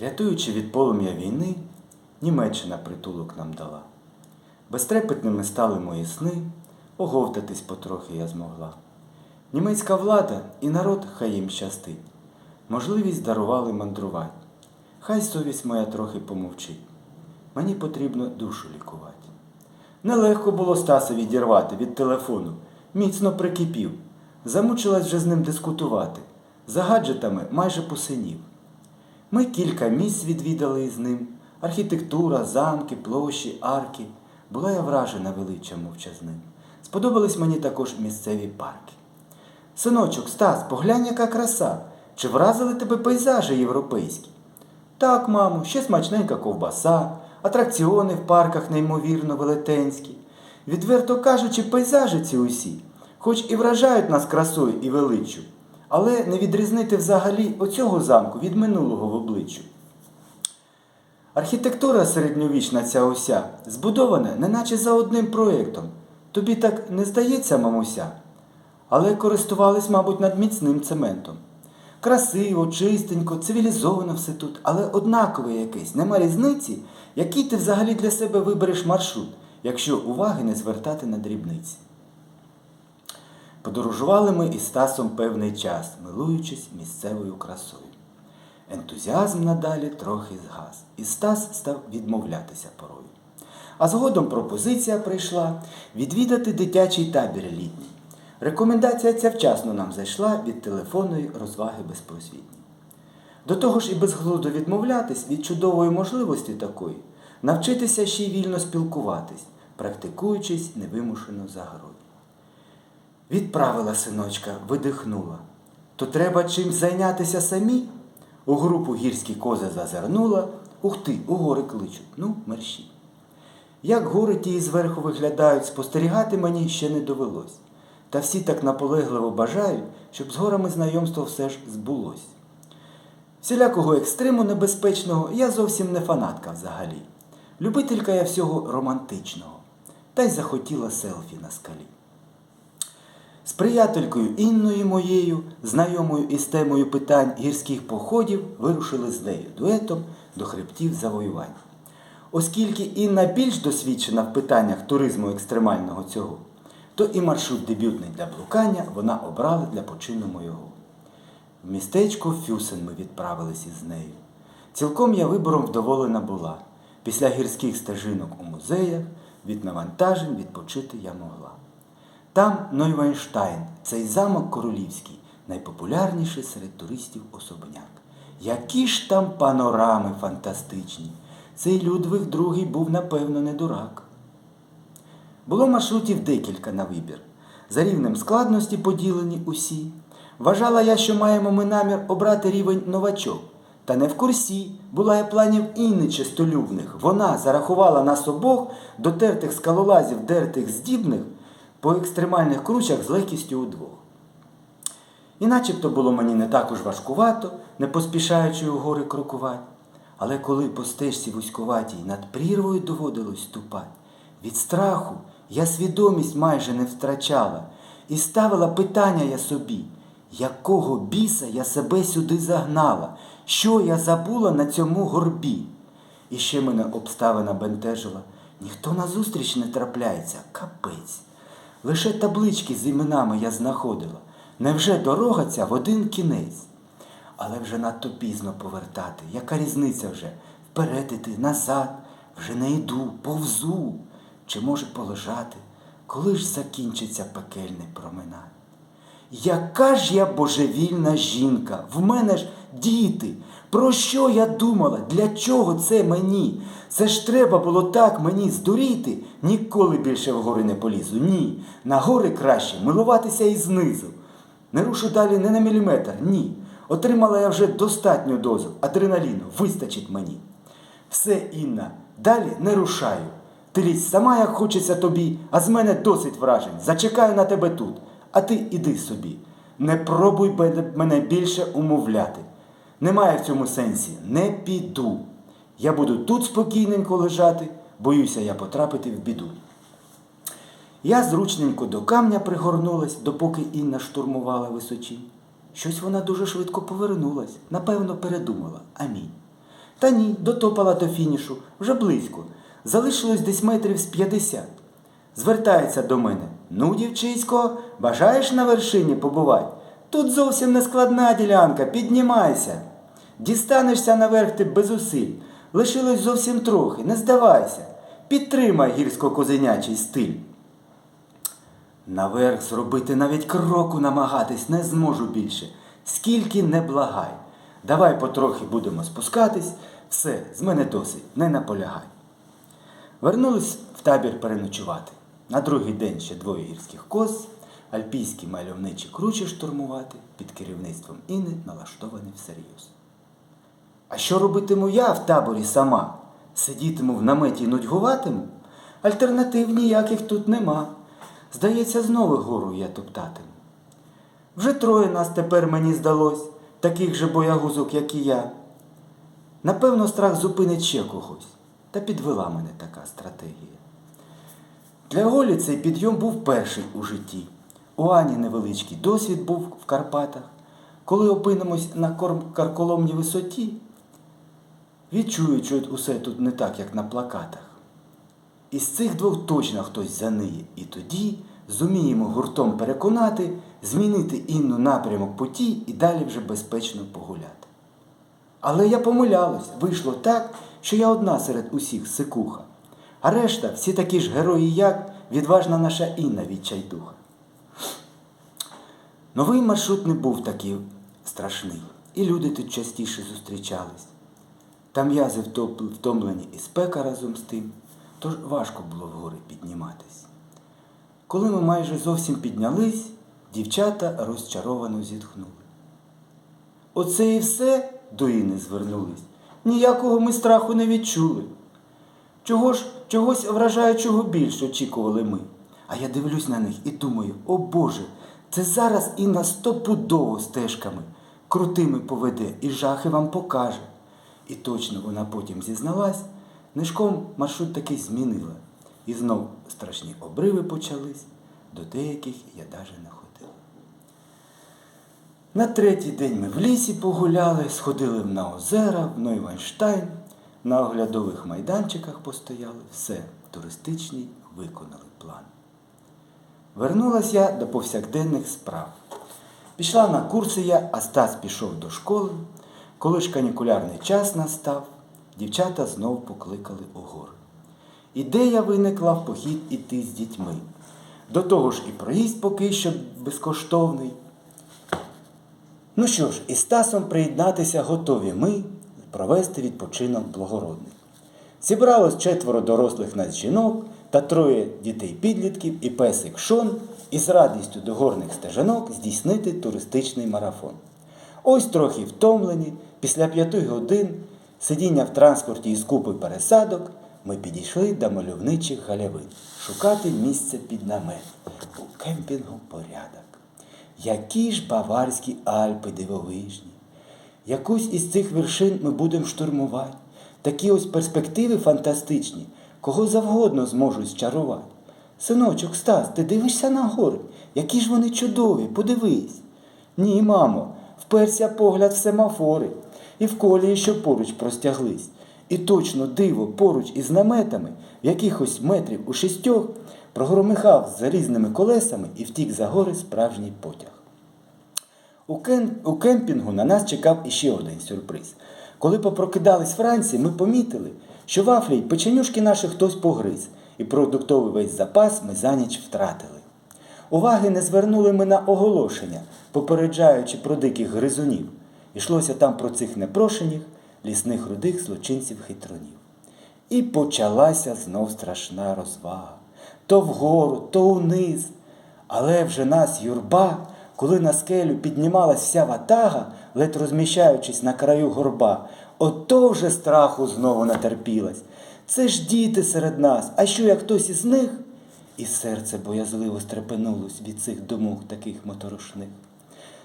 Рятуючи від полум'я війни, Німеччина притулок нам дала. Безтрепетними стали мої сни, оговтатись потрохи я змогла. Німецька влада і народ хай їм щастить, можливість дарували мандрувати. Хай совість моя трохи помовчить. Мені потрібно душу лікувати. Нелегко було Стаса відірвати від телефону, міцно прикипів. Замучилась вже з ним дискутувати. За гаджетами майже посинів. Ми кілька місць відвідали із ним. Архітектура, замки, площі, арки. Була я вражена величчям мовчазним. Сподобались мені також місцеві парки. Синочок, Стас, поглянь, яка краса. Чи вразили тебе пейзажі європейські? Так, мамо, ще смачненька ковбаса, атракціони в парках неймовірно велетенські. Відверто кажучи, пейзажі ці усі, хоч і вражають нас красою і величчю, але не відрізнити взагалі оцього замку від минулого в обличчю. Архітектура середньовічна ця уся збудована неначе за одним проєктом. Тобі так не здається, мамуся? Але користувались, мабуть, над міцним цементом. Красиво, чистенько, цивілізовано все тут, але однакове якесь, нема різниці, який ти взагалі для себе вибереш маршрут, якщо уваги не звертати на дрібниці. Подорожували ми із Стасом певний час, милуючись місцевою красою. Ентузіазм надалі трохи згас, і Стас став відмовлятися порою. А згодом пропозиція прийшла відвідати дитячий табір літній. Рекомендація ця вчасно нам зайшла від телефонної розваги безпросвітній. До того ж і безглуздо відмовлятись від чудової можливості такої, навчитися ще й вільно спілкуватись, практикуючись невимушено за грою. Відправила синочка, видихнула. То треба чимсь зайнятися самі? У групу гірські кози зазирнула. Ух ти, у гори кличуть, ну, мерщі. Як гори ті зверху виглядають, спостерігати мені ще не довелось. Та всі так наполегливо бажають, щоб з горами знайомство все ж збулось. Всілякого екстриму небезпечного я зовсім не фанатка взагалі. Любителька я всього романтичного, та й захотіла селфі на скалі. З приятелькою Інною моєю, знайомою із темою питань гірських походів, вирушили з нею дуетом до хребтів завоювань. Оскільки Інна більш досвідчена в питаннях туризму екстремального цього, то і маршрут дебютний для блукання вона обрала для почину моєго. В містечко Фюсен ми відправились із нею. Цілком я вибором вдоволена була. Після гірських стежинок у музеях від навантажень відпочити я могла. Там Нойвайнштайн, цей замок королівський, найпопулярніший серед туристів особняк. Які ж там панорами фантастичні! Цей Людвиг II був, напевно, не дурак. Було маршрутів декілька на вибір. За рівнем складності поділені усі. Вважала я, що маємо ми намір обрати рівень новачок. Та не в курсі була я планів Інни чистолюбних. Вона зарахувала нас обох до тертих скалолазів, дертих здібних по екстремальних кручах з легкістю удвох. І начебто було мені не так уж важкувато, не поспішаючи у гори крокувати. Але коли по стежці вузькуватій над прірвою доводилось ступати, від страху я свідомість майже не втрачала і ставила питання я собі, якого біса я себе сюди загнала, що я забула на цьому горбі. І ще мене обставина бентежила. Ніхто назустріч не трапляється, капець. Лише таблички з іменами я знаходила. Невже дорога ця в один кінець? Але вже надто пізно повертати. Яка різниця вже? Вперед іти, назад, вже не йду, повзу. Чи може полежати, коли ж закінчиться пекельний променад? Яка ж я божевільна жінка, в мене ж діти. Про що я думала? Для чого це мені? Це ж треба було так мені здуріти. Ніколи більше в гори не полізу. Ні. На гори краще милуватися і знизу. Не рушу далі не на міліметр, ні. Отримала я вже достатню дозу адреналіну, вистачить мені. Все, Інна, далі не рушаю. Ти лізь сама, як хочеться тобі, а з мене досить вражень. Зачекаю на тебе тут, а ти іди собі. Не пробуй мене більше умовляти. Немає в цьому сенсі. Не піду. Я буду тут спокійненько лежати, боюся я потрапити в біду. Я зручненько до камня пригорнулась, допоки Інна штурмувала височі. Щось вона дуже швидко повернулась, напевно, передумала. Амінь. Та ні, дотопала до фінішу, вже близько. Залишилось десь метрів з 50. Звертається до мене. Ну, дівчисько, бажаєш на вершині побувати? Тут зовсім не складна ділянка, піднімайся. Дістанешся наверх ти без зусиль. Лишилось зовсім трохи, не здавайся. Підтримай гірсько-козенячий стиль. Наверх зробити навіть кроку намагатись не зможу більше. Скільки не благай. Давай потрохи будемо спускатись. Все, з мене досить, не наполягай. Вернулись в табір переночувати. На другий день ще двоє гірських коз, альпійські мальовничі кручі штурмувати, під керівництвом Іни налаштовані всерйоз. А що робитиму я в таборі сама? Сидітиму в наметі і нудьгуватиму? Альтернатив ніяких тут нема. Здається, знову гору я топтатиму. Вже троє нас тепер мені здалось, таких же боягузок, як і я. Напевно, страх зупинить ще когось, та підвела мене така стратегія. Для Голі цей підйом був перший у житті. У Ані невеличкий досвід був в Карпатах. Коли опинимось на карколомній висоті, відчують, що усе тут не так, як на плакатах. Із цих двох точно хтось заниє, і тоді зуміємо гуртом переконати, змінити інну напрямок путі і далі вже безпечно погуляти. Але я помилялась, вийшло так, що я одна серед усіх сикуха. А решта всі такі ж герої, як відважна наша Інна відчайдуха. Новий маршрут не був такий страшний, і люди тут частіше зустрічались. Та м'язи втомлені і спека разом з тим, тож важко було вгори підніматись. Коли ми майже зовсім піднялись, дівчата розчаровано зітхнули. Оце і все до Іни звернулись. Ніякого ми страху не відчули. Чого ж, чогось вражаючого більш очікували ми. А я дивлюсь на них і думаю, о Боже, це зараз Інна стопудово стежками, крутими поведе і жахи вам покаже. І точно вона потім зізналась, нишком маршрут таки змінила. І знов страшні обриви почались, до деяких я даже не ходила. На третій день ми в лісі погуляли, сходили на озера, в Нойванштайн, на оглядових майданчиках постояли, все, туристичний виконали план. Вернулась я до повсякденних справ. Пішла на курси я, а Стас пішов до школи. Коли ж канікулярний час настав, дівчата знов покликали у гори. Ідея виникла в похід іти з дітьми. До того ж і проїзд поки що безкоштовний. Ну що ж, із Стасом приєднатися готові ми провести відпочинок благородний. Зібралось четверо дорослих нас жінок та троє дітей-підлітків і песик Шон із радістю до горних стежанок здійснити туристичний марафон. Ось трохи втомлені, після п'яти годин сидіння в транспорті із купи пересадок, ми підійшли до мальовничих галявин шукати місце під намет. У кемпінгу порядок. Які ж баварські Альпи дивовижні! Якусь із цих вершин ми будемо штурмувати. Такі ось перспективи фантастичні, кого завгодно зможуть зчарувати. Синочок, Стас, ти дивишся на гори? Які ж вони чудові, подивись. Ні, мамо, вперся погляд в семафори, і в колії, що поруч простяглись. І точно диво поруч із наметами, в якихось метрів у шістьох, прогромихав з залізними колесами і втік за гори справжній потяг. У, кен... у кемпінгу на нас чекав іще один сюрприз. Коли попрокидались вранці, ми помітили, що вафлі й печенюшки наші хтось погриз, і продуктовий весь запас ми за ніч втратили. Уваги не звернули ми на оголошення, попереджаючи про диких гризунів. Ішлося там про цих непрошених, лісних рудих злочинців хитронів. І почалася знов страшна розвага. То вгору, то униз. Але вже нас юрба, коли на скелю піднімалась вся ватага, ледь розміщаючись на краю горба, ото вже страху знову натерпілась. Це ж діти серед нас, а що як хтось із них? І серце боязливо стрепенулось від цих думок таких моторошних.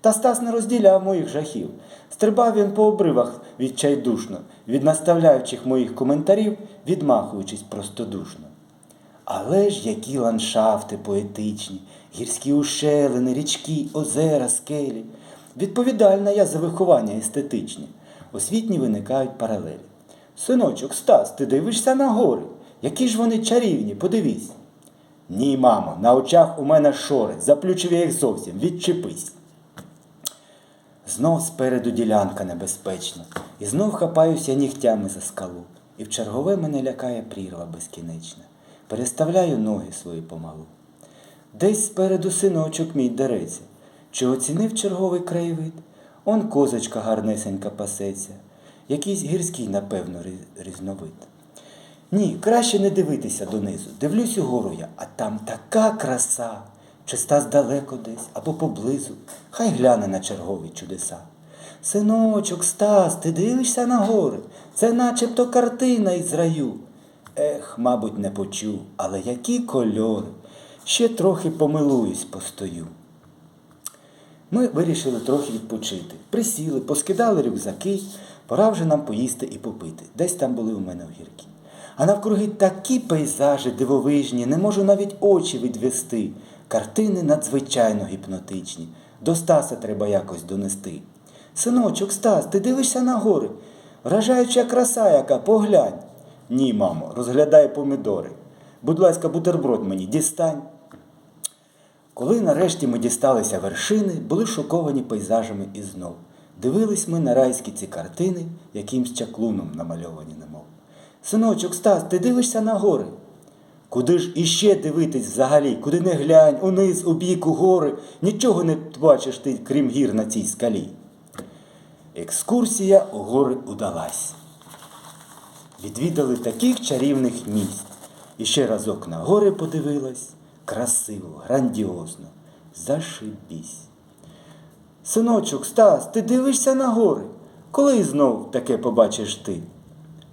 Та Стас не розділяв моїх жахів. Стрибав він по обривах відчайдушно, від наставляючих моїх коментарів, відмахуючись простодушно. Але ж які ландшафти поетичні, гірські ущелини, річки, озера, скелі. Відповідальна я за виховання естетичні. Освітні виникають паралелі. Синочок, Стас, ти дивишся на гори. Які ж вони чарівні, подивись. Ні, мамо, на очах у мене шори, заплющив я їх зовсім, відчепись. Знов спереду ділянка небезпечна, і знов хапаюся нігтями за скалу, і в чергове мене лякає прірва безкінечна. Переставляю ноги свої помалу. Десь спереду синочок мій дереться. Чи оцінив черговий краєвид? Он козочка гарнесенька пасеться, якийсь гірський, напевно, різновид. Ні, краще не дивитися донизу. Дивлюсь угору я, а там така краса. Чи Стас далеко десь або поблизу. Хай гляне на чергові чудеса. Синочок, Стас, ти дивишся на гори. Це начебто картина із раю. Ех, мабуть, не почув, але які кольори. Ще трохи помилуюсь, постою. Ми вирішили трохи відпочити. Присіли, поскидали рюкзаки, пора вже нам поїсти і попити. Десь там були у мене огірки. А навкруги такі пейзажі дивовижні, не можу навіть очі відвести. Картини надзвичайно гіпнотичні. До Стаса треба якось донести. Синочок, Стас, ти дивишся на гори. Вражаюча краса яка, поглянь. Ні, мамо, розглядай помідори. Будь ласка, бутерброд мені дістань. Коли нарешті ми дісталися вершини, були шоковані пейзажами і знов. Дивились ми на райські ці картини, якимсь чаклуном намальовані немов. Синочок, Стас, ти дивишся на гори? Куди ж іще дивитись взагалі? Куди не глянь, униз, у бік, у гори, нічого не бачиш ти, крім гір на цій скалі. Екскурсія у гори удалась. Відвідали таких чарівних місць. І ще разок на гори подивилась. Красиво, грандіозно. Зашибісь. Синочок, Стас, ти дивишся на гори. Коли знов таке побачиш ти?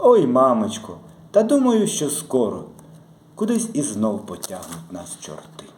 Ой, мамочко, та думаю, що скоро. Кудись і знов потягнуть нас чорти.